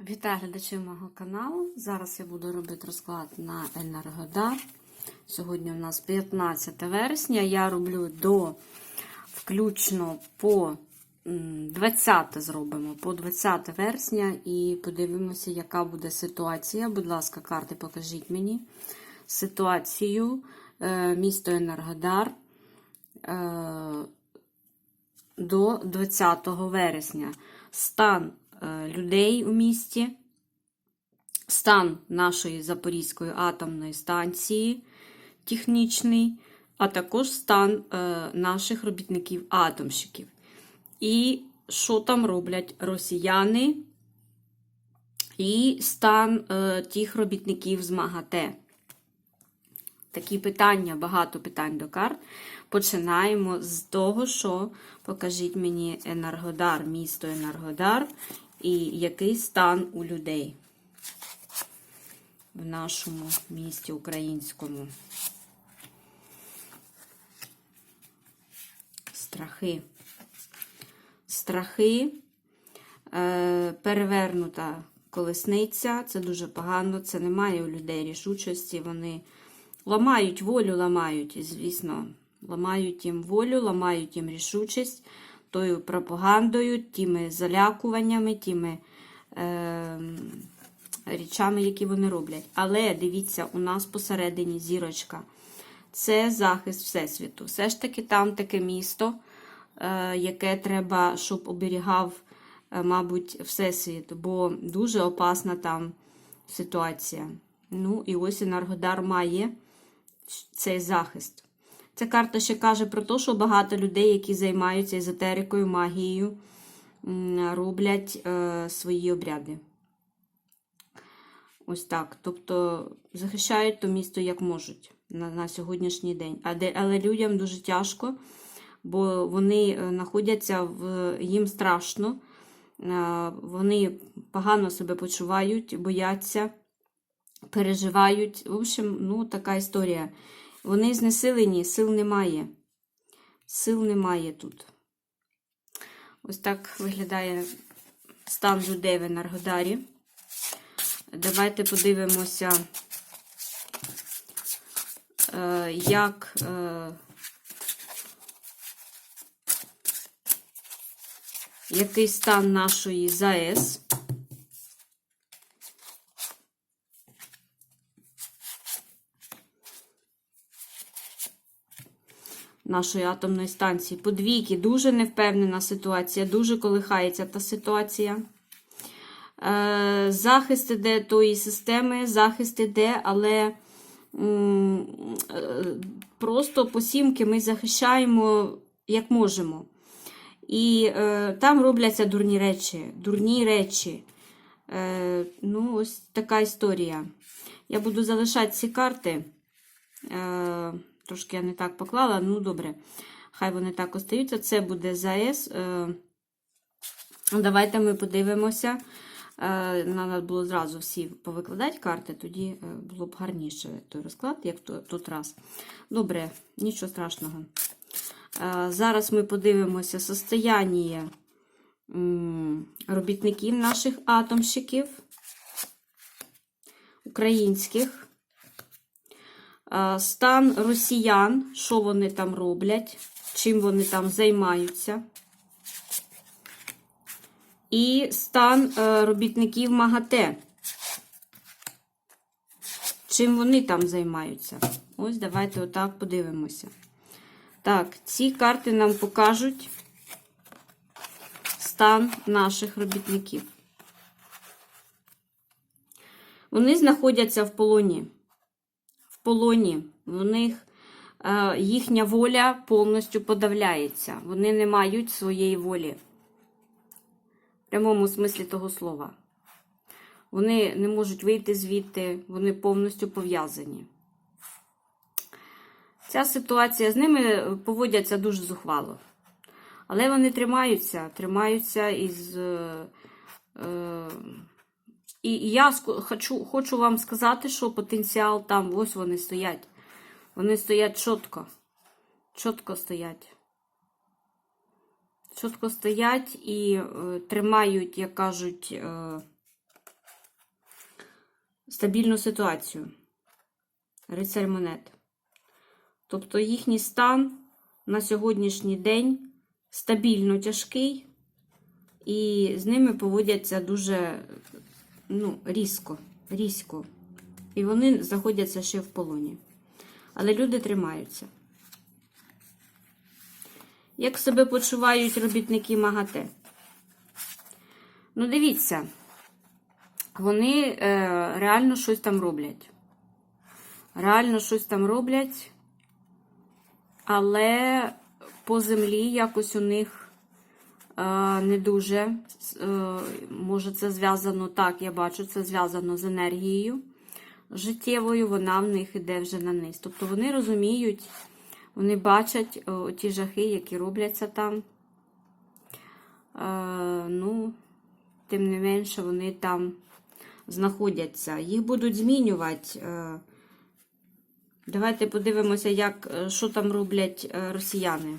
Вітаю глядачів мого каналу. Зараз я буду робити розклад на Енергодар. Сьогодні у нас 15 вересня. Я роблю до включно по 20 зробимо, по 20 вересня і подивимося, яка буде ситуація. Будь ласка, карти покажіть мені ситуацію е, місто Енергодар е, до 20 вересня. Стан людей у місті, стан нашої Запорізької атомної станції технічний, а також стан е, наших робітників-атомщиків. І що там роблять росіяни, і стан е, тих робітників з МАГАТЕ. Такі питання, багато питань до карт. Починаємо з того, що покажіть мені Енергодар, місто Енергодар і який стан у людей в нашому місті українському. Страхи. Страхи, е, перевернута колесниця, це дуже погано, це немає у людей рішучості. Вони ламають волю, ламають, звісно, ламають їм волю, ламають їм рішучість тою пропагандою, тими залякуваннями, тими е, речами, які вони роблять. Але дивіться, у нас посередині зірочка. Це захист Всесвіту. Все ж таки там таке місто, е, яке треба, щоб оберігав, е, мабуть, Всесвіт, бо дуже опасна там ситуація. Ну, і ось Енергодар має цей захист. Ця карта ще каже про те, що багато людей, які займаються езотерикою, магією, роблять е, свої обряди. Ось так. Тобто захищають то місто як можуть на, на сьогоднішній день. А де, але людям дуже тяжко, бо вони е, знаходяться в їм страшно, е, вони погано себе почувають, бояться, переживають. В общем, ну, така історія. Вони знесилені, сил немає. Сил немає тут. Ось так виглядає стан людей в Енергодарі. Давайте подивимося, е, як е, який стан нашої ЗАЕС. Нашої атомної станції. Подвійки, дуже невпевнена ситуація, дуже колихається та ситуація. Е, захист іде тої системи, захист іде, але е, просто по сімки ми захищаємо як можемо. І е, там робляться дурні речі. Дурні речі. Ну, ось така історія. Я буду залишати ці карти. Трошки я не так поклала, ну добре. Хай вони так остаються. Це буде ЗАЕС. Е, давайте ми подивимося. Е, Треба було зразу всі повикладати карти, тоді е, було б гарніше той розклад, як тут раз. Добре, нічого страшного. Зараз ми подивимося состояння робітників наших атомщиків, українських, стан росіян, що вони там роблять, чим вони там займаються. І стан е, робітників МАГАТЕ. Чим вони там займаються? Ось давайте отак подивимося. Так, ці карти нам покажуть стан наших робітників. Вони знаходяться в полоні. Полоні. В них е, їхня воля повністю подавляється. Вони не мають своєї волі в прямому смислі того слова. Вони не можуть вийти звідти, вони повністю пов'язані. Ця ситуація з ними поводяться дуже зухвало. Але вони тримаються, тримаються із. Е, е, і я хочу, хочу вам сказати, що потенціал там, ось вони стоять. Вони стоять чітко. Чітко стоять чітко стоять і е, тримають, як кажуть, е, стабільну ситуацію. Рицарь монет. Тобто їхній стан на сьогоднішній день стабільно тяжкий, і з ними поводяться дуже ну, різко, різко. І вони знаходяться ще в полоні. Але люди тримаються. Як себе почувають робітники МАГАТЕ? Ну, дивіться, вони е, реально щось там роблять. Реально щось там роблять, але по землі якось у них не дуже. Е, може, це зв'язано так, я бачу, це зв'язано з енергією життєвою, вона в них іде вже на низ. Тобто вони розуміють, вони бачать ті жахи, які робляться там. Е, ну, тим не менше, вони там знаходяться. Їх будуть змінювати. Е, давайте подивимося, як, е, що там роблять е, росіяни.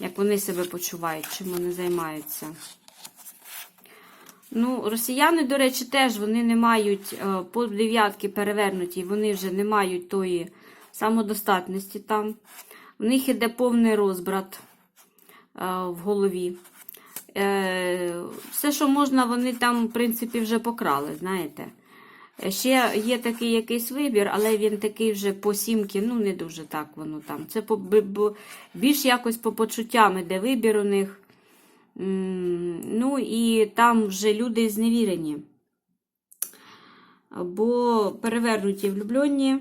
Як вони себе почувають, чим вони займаються. Ну, росіяни, до речі, теж вони не мають е, по дев'ятки перевернуті, вони вже не мають тої самодостатності там. В них іде повний розбрат е, в голові. Е, Все, що можна, вони там, в принципі, вже покрали, знаєте. Ще є такий якийсь вибір, але він такий вже по сімки, ну, не дуже так воно там. Це по, б- б- більш якось по почуттям іде вибір у них. Ну і там вже люди зневірені. Або перевернуті влюблені.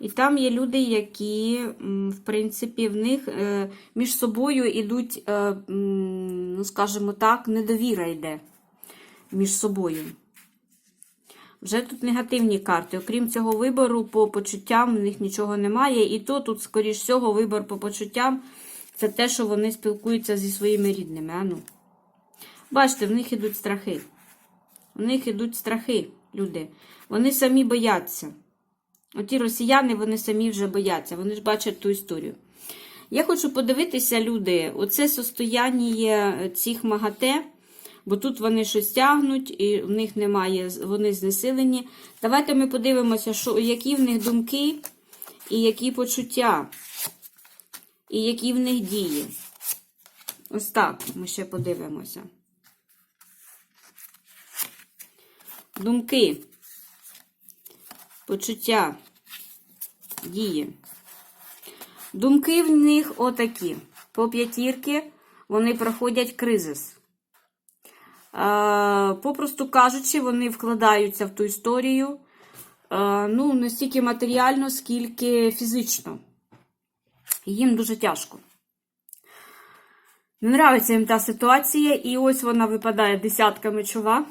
І там є люди, які, в принципі, в них е, між собою йдуть, е, ну, скажімо так, недовіра йде між собою. Вже тут негативні карти. Окрім цього вибору, по почуттям в них нічого немає. І то тут, скоріш всього, вибор по почуттям це те, що вони спілкуються зі своїми рідними. А. Бачите, в них ідуть страхи. В них ідуть страхи, люди. Вони самі бояться. Оті росіяни, вони самі вже бояться. Вони ж бачать ту історію. Я хочу подивитися, люди, оце состояння цих МАГАТЕ, бо тут вони щось тягнуть, і в них немає, вони знесилені. Давайте ми подивимося, що, які в них думки і які почуття, і які в них дії. Ось так ми ще подивимося. Думки, почуття, дії. Думки в них отакі. По п'ятірки вони проходять кризис. Попросту кажучи, вони вкладаються в ту історію ну, не стільки матеріально, скільки фізично. Їм дуже тяжко. Не нравиться їм та ситуація, і ось вона випадає десятка мечова.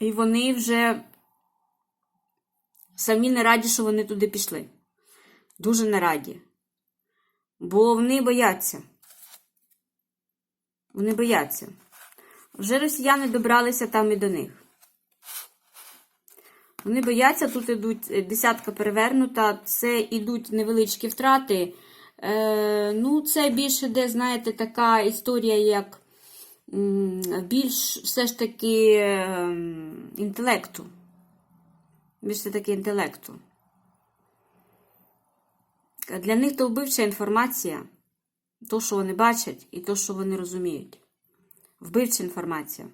І вони вже самі не раді, що вони туди пішли. Дуже не раді. Бо вони бояться. Вони бояться. Вже росіяни добралися там і до них. Вони бояться, тут ідуть е, десятка перевернута, це ідуть невеличкі втрати. Е, ну, це більше де, знаєте, така історія, як більш все ж таки ем, інтелекту. Більше таки інтелекту. Для них то вбивча інформація, то, що вони бачать, і то, що вони розуміють. Вбивча інформація.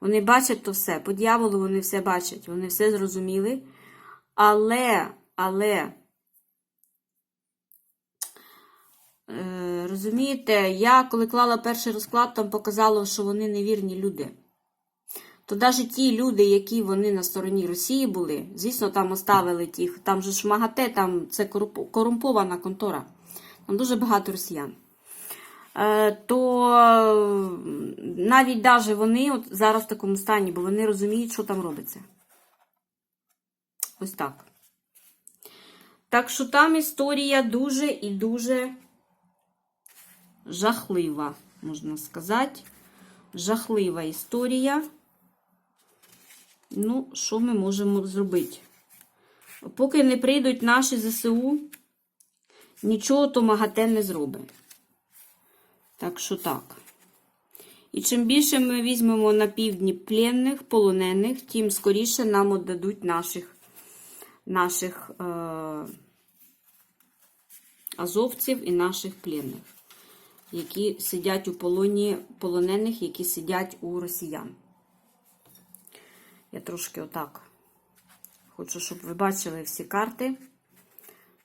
Вони бачать то все. По дьяволу вони все бачать, вони все зрозуміли. Але, але, е, розумієте, я коли клала перший розклад, там показало, що вони невірні люди. То навіть ті люди, які вони на стороні Росії були, звісно, там оставили тих, там же ж МАГАТЕ, там це корумпована контора. Там дуже багато росіян. Е, То навіть даже вони от зараз в такому стані, бо вони розуміють, що там робиться. Ось так. Так що там історія дуже і дуже жахлива, можна сказати. Жахлива історія. Ну, що ми можемо зробити? Поки не прийдуть наші ЗСУ, нічого то МАГАТЕ не зробить. Так що так. І чим більше ми візьмемо на півдні пленних, полонених, тим скоріше нам віддадуть наших, наших е, азовців і наших пленних, які сидять у полоні полонених, які сидять у росіян. Я трошки отак хочу, щоб ви бачили всі карти.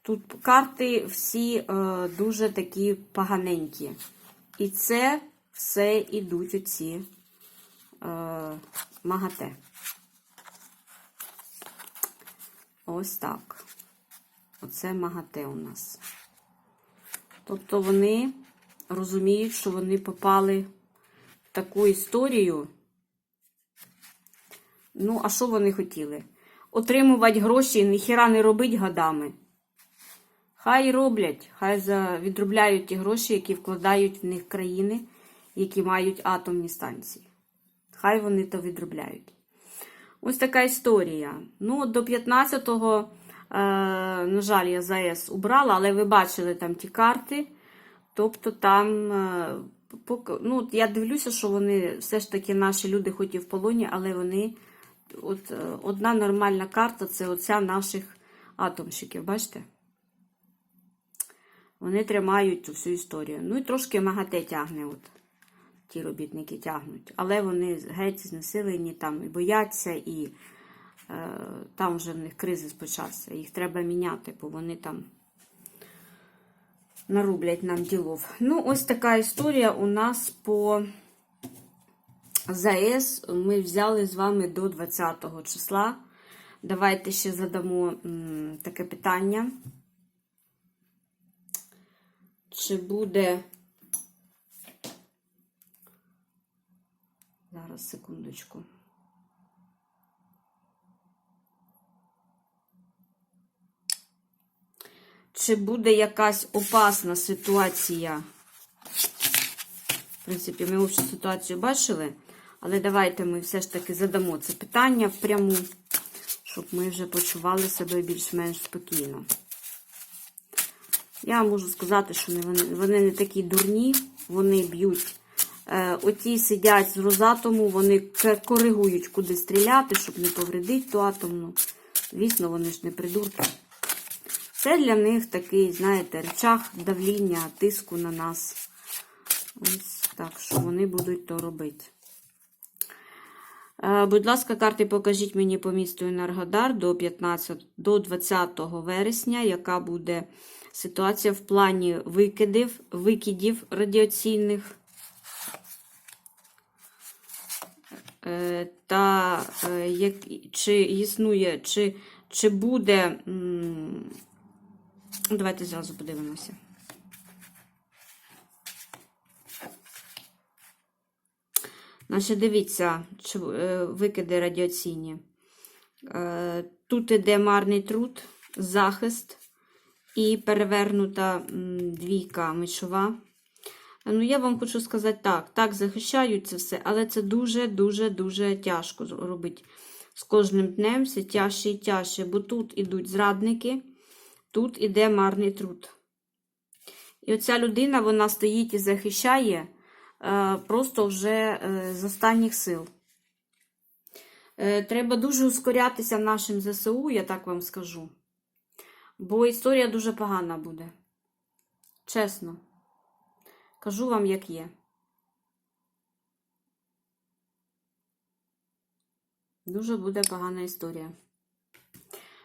Тут карти всі е, дуже такі поганенькі. І це все ідуть оці е, магате. Ось так. Оце магате у нас. Тобто вони розуміють, що вони попали в таку історію. Ну, а що вони хотіли? Отримувати гроші ніхіра не робить годами. Хай роблять, хай відробляють ті гроші, які вкладають в них країни, які мають атомні станції. Хай вони то відробляють. Ось така історія. Ну, до 15-го, е, на жаль, я ЗАЕС убрала, але ви бачили там ті карти. Тобто там, е, ну, я дивлюся, що вони все ж таки наші люди, хоч і в полоні, але вони. От, е, одна нормальна карта це оця наших атомщиків, бачите? Вони тримають цю всю історію. Ну і трошки МАГАТЕ тягне, от ті робітники тягнуть. Але вони геть знесилені там і бояться, і е, там вже в них кризис почався. Їх треба міняти, бо вони там нарублять нам ділов. Ну, ось така історія у нас по ЗАЕС. Ми взяли з вами до 20 числа. Давайте ще задамо м, таке питання. Чи буде. Зараз, секундочку. Чи буде якась опасна ситуація? В принципі, ми общу ситуацію бачили, але давайте ми все ж таки задамо це питання впряму, щоб ми вже почували себе більш-менш спокійно. Я можу сказати, що вони, вони не такі дурні, вони б'ють. Е, оті сидять з Розатому, вони коригують, куди стріляти, щоб не повредити ту атомну. Звісно, вони ж не придурки. Це для них такий, знаєте, речах давління, тиску на нас. Ось так, що вони будуть то робити. Е, Будь ласка, карти покажіть мені по місту Енергодар до 15, до 20 вересня, яка буде ситуація в плані викидів, викидів радіаційних. Е, Та е, як, чи існує, чи, чи буде. Давайте зразу подивимося. Значить, дивіться, чи, е, викиди радіаційні. Е, Тут іде марний труд, захист і перевернута двійка мечова. Ну, я вам хочу сказати так, так, захищають це все, але це дуже-дуже-дуже тяжко робити. З кожним днем все тяжче і тяжче, бо тут ідуть зрадники, тут іде марний труд. І оця людина, вона стоїть і захищає просто вже е, з останніх сил. Е, Треба дуже ускорятися нашим ЗСУ, я так вам скажу. Бо історія дуже погана буде. Чесно. Кажу вам, як є. Дуже буде погана історія.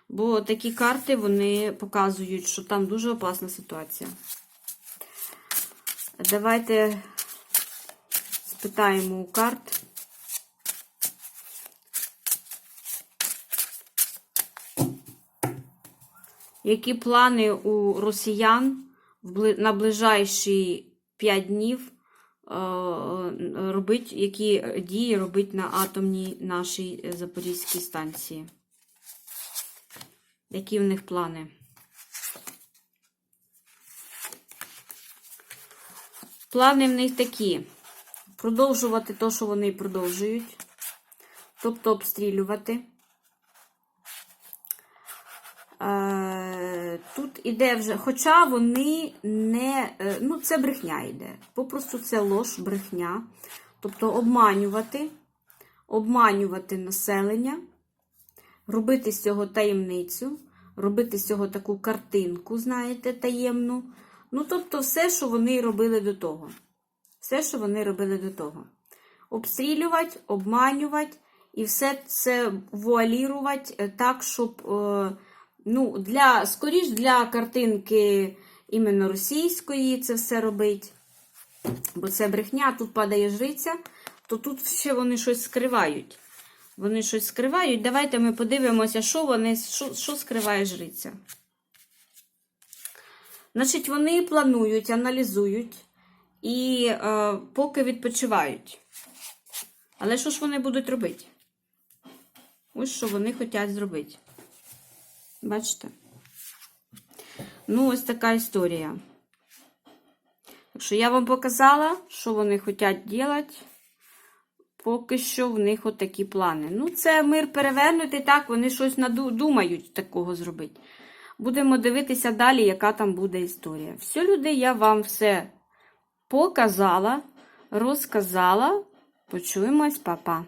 Бо такі карти вони показують, що там дуже опасна ситуація. Давайте спитаємо у карт. Які плани у росіян на ближайші 5 днів е, робить, які дії робить на атомній нашій е, Запорізькій станції? Які в них плани? Плани в них такі: продовжувати те, що вони продовжують, тобто обстрілювати. Е, Тут іде вже, хоча вони не. е, Ну, це брехня йде. Попросту це лож, брехня. Тобто обманювати, обманювати населення, робити з цього таємницю, робити з цього таку картинку, знаєте, таємну. Ну, тобто, все, що вони робили до того. Все, що вони робили до того. Обстрілювати, обманювати і все це вуалірувати е, так, щоб, е, ну, для, скоріш для картинки іменно російської це все робить. Бо це брехня, тут падає жриця, то тут ще вони щось скривають. Вони щось скривають. Давайте ми подивимося, що вони, що, що скриває жриця. Значить, вони планують, аналізують і е, поки відпочивають. Але що ж вони будуть робити? Ось що вони хочуть зробити. Бачите? Ну, ось така історія. Так що я вам показала, що вони хочуть робити. Поки що в них от такі плани. Ну, це мир перевернутий, так, вони щось надумають такого зробити. Будемо дивитися далі, яка там буде історія. Все, люди, я вам все показала, розказала. Почуємось, папа.